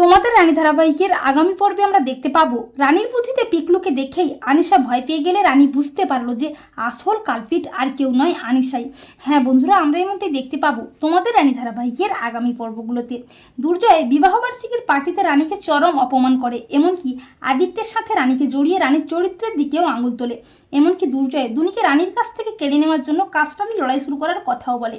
তোমাদের রানী ধারাবাহিকের আগামী পর্বে আমরা দেখতে পাবো। রানীর বুদ্ধিতে পিকলুকে দেখেই আনিশা ভয় পেয়ে গেলে রানী বুঝতে পারল যে আসল কালপিট আর কেউ নয় আনিশাই। হ্যাঁ বন্ধুরা, আমরা এমনটাই দেখতে পাবো তোমাদের রানী ধারাবাহিকের আগামী পর্বগুলোতে। দুর্জয় বিবাহবার্ষিকীর পার্টিতে রানীকে চরম অপমান করে, এমনকি আদিত্যের সাথে রানীকে জড়িয়ে রানীর চরিত্রের দিকেও আঙুল তোলে। এমনকি দুর্জয় দুনিকে রানীর কাছ থেকে কেড়ে নেওয়ার জন্য কাস্টারি লড়াই শুরু করার কথাও বলে।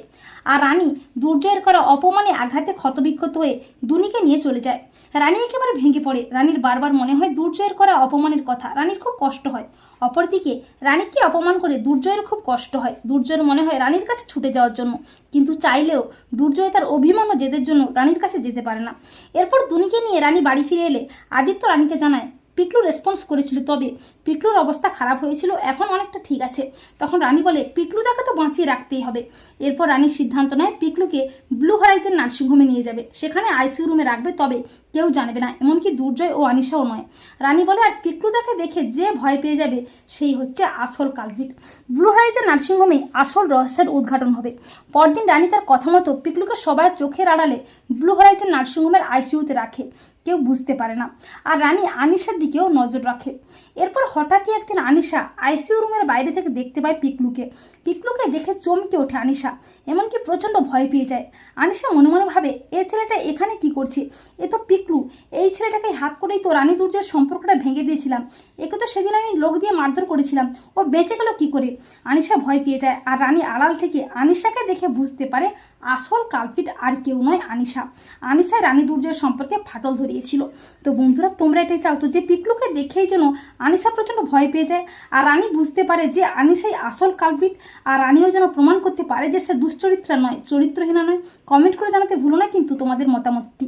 আর রানী দুর্জয়ের করা অপমানে আঘাতে ক্ষতবিক্ষত হয়ে দুনিকে নিয়ে চলে যায়। রানী একেবারে ভেঙে পড়ে। রানীর বারবার মনে হয় দুর্জয়ের করা অপমানের কথা। রানীর খুব কষ্ট হয়। অপরদিকে রানীকে অপমান করে দুর্জয়ের খুব কষ্ট হয়। দুর্জয়ের মনে হয় রানীর কাছে ছুটে যাওয়ার জন্য। কিন্তু চাইলেও দুর্জয় তার অভিমান ও জেদের জন্য রানীর কাছে যেতে পারে না। এরপর দুনিকে নিয়ে রানী বাড়ি ফিরে এলে আদিত্য রানীকে জানায়, পিকলু রেসপন্স করেছিল তবে। পিকলুর অবস্থা খারাপ হয়েছিল, এখন অনেকটা ঠিক আছে। তখন রানী বলে পিকলু দেখা তো বাঁচিয়ে রাখতেই হবে। এরপর রানীর সিদ্ধান্ত নেয় পিকলুকে ব্লু হরাইজেন নার্সিংহোমে নিয়ে যাবে। সেখানে আইসিইউ রুমে রাখবে, তবে কেউ জানবে না, এমনকি দুর্জয় ও আনিশাও নয়। রানী বলে, আর পিকলুদাকে দেখে যে ভয় পেয়ে যাবে, সেই হচ্ছে আসল কালভিট। ব্লু হরাইজেন নার্সিংহোমে আসল রহস্যের উদ্ঘাটন হবে। পরদিন রানী তার কথা মতো পিকলুকে সবার চোখের আড়ালে ব্লু হরাইজেন নার্সিংহোমের আইসিইউতে রাখে। কেউ বুঝতে পারে না। আর রানী আনিশার দিকেও নজর রাখে। এরপর হঠাৎই একদিন আনিশা আইসিইউ রুমের বাইরে থেকে দেখতে পায় পিকলুকে পিকলুকে দেখে চমকে ওঠে আনিশা। এমনকি প্রচণ্ড ভয় পেয়ে যায়। আনিশা মনে মনে ভাবে এ ছেলেটা এখানে কি করছে? এ তো পিকলু। এই ছেলেটাকে হাত করেই তো রানী দুর্যের সম্পর্কটা ভেঙে দিয়েছিলাম। একে তো সেদিন আমি লোক দিয়ে মারধর করেছিলাম। ও বেঁচে গেল কি করে? আনিশা ভয় পেয়ে যায়। আর রানী আড়াল থেকে আনিশাকে দেখে বুঝতে পারে আসল কালপিট আর কেউ নয় আনিশা। আনিশায় রানী দুর্জয়ের সম্পর্কে ফাটল ধরিয়েছিল। তো বন্ধুরা, তোমরা এটাই চাও তো যে পিকলুকে দেখেই যেন আনিশা প্রচণ্ড ভয় পেয়ে যায়। আর রানী বুঝতে পারে যে আনিশাই আসল কালপিট, আর রানীও যেন প্রমাণ করতে পারে যে সে দুশ্চরিত্রা নয়, চরিত্রহীনা নয়। কমেন্ট করে জানাতে ভুলো না কিন্তু তোমাদের মতামতটি।